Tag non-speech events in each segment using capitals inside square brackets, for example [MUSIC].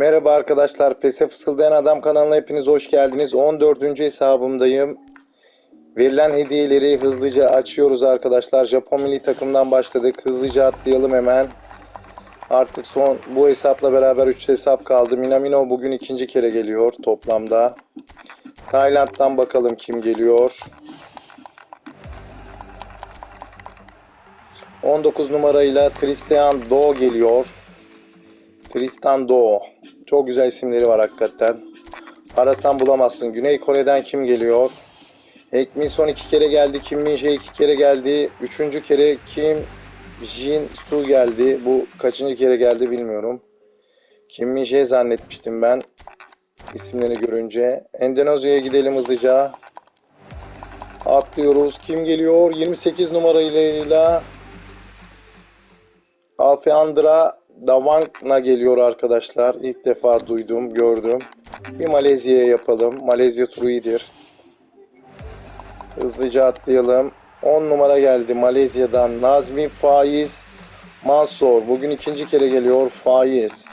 Merhaba arkadaşlar. PES'e fısıldayan adam kanalına hepiniz hoş geldiniz. 14. hesabımdayım. Verilen hediyeleri hızlıca açıyoruz arkadaşlar. Japon milli takımdan başladık. Hızlıca atlayalım hemen. Artık son bu hesapla beraber 3 hesap kaldı. Minamino bugün ikinci kere geliyor toplamda. Tayland'dan bakalım kim geliyor. 19 numarayla Tristan Do geliyor. Tristan Do. Çok güzel isimleri var hakikaten. Arasan bulamazsın. Güney Kore'den kim geliyor? Ekmin son iki kere geldi. Kim Min iki kere geldi. Üçüncü kere Kim Jin Su geldi. Bu kaçıncı kere geldi bilmiyorum. Kim Min zannetmiştim ben. isimlerini görünce. Endonezya'ya gidelim hızlıca. Atlıyoruz. Kim geliyor? 28 numarayla Alfeandra Davangna geliyor arkadaşlar. İlk defa duydum, gördüm. Bir Malezya'ya yapalım. Malezya turu iyidir. Hızlıca atlayalım. 10 numara geldi Malezya'dan. Nazmi Faiz Mansur. Bugün ikinci kere geliyor Faiz.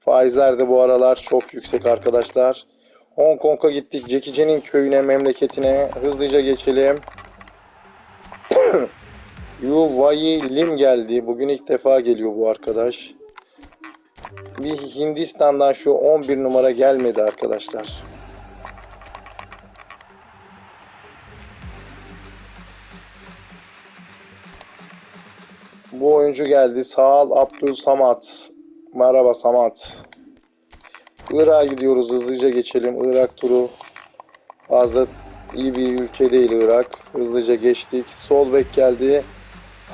Faizler de bu aralar çok yüksek arkadaşlar. Hong Kong'a gittik. Jackie Chan'in köyüne, memleketine. Hızlıca geçelim. Yu Wai Lim geldi. Bugün ilk defa geliyor bu arkadaş. Bir Hindistan'dan şu 11 numara gelmedi arkadaşlar. Bu oyuncu geldi. Sağ ol Abdül Samat. Merhaba Samat. Irak'a gidiyoruz. Hızlıca geçelim. Irak turu fazla iyi bir ülke değil Irak. Hızlıca geçtik. Sol bek geldi.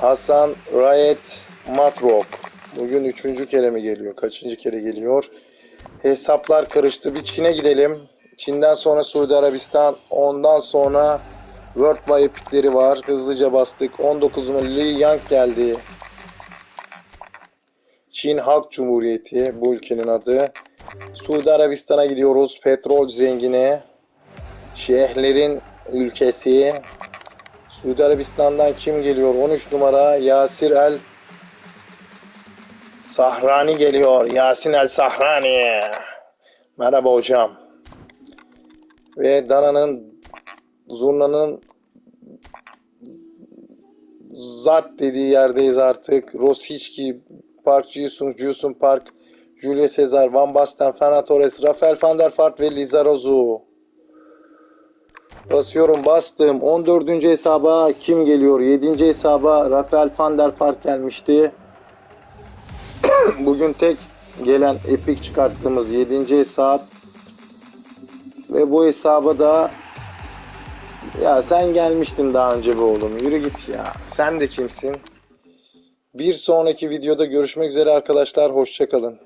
Hasan Rayet Matrok. Bugün üçüncü kere mi geliyor? Kaçıncı kere geliyor? Hesaplar karıştı. Bir Çin'e gidelim. Çin'den sonra Suudi Arabistan. Ondan sonra World Wide pikleri var. Hızlıca bastık. 19 numaralı Li Yang geldi. Çin Halk Cumhuriyeti bu ülkenin adı. Suudi Arabistan'a gidiyoruz. Petrol zengini. Şehirlerin ülkesi. Suudi Arabistan'dan kim geliyor? 13 numara Yasir El Sahrani geliyor. Yasin El Sahrani. Merhaba hocam. Ve Dana'nın Zurna'nın Zart dediği yerdeyiz artık. Rosicki, Park Ji-sung, Jusun Park, Julio Cesar, Van Basten, Fernando Torres, Rafael van der Vaart ve Lizarazu. Basıyorum bastım. 14. hesaba kim geliyor? 7. hesaba Rafael van der Vaart gelmişti. [CLEARS THROAT] Bugün tek gelen epik çıkarttığımız 7. hesap. Ve bu hesaba da ya sen gelmiştin daha önce be oğlum. Yürü git ya. Sen de kimsin? Bir sonraki videoda görüşmek üzere arkadaşlar. Hoşçakalın.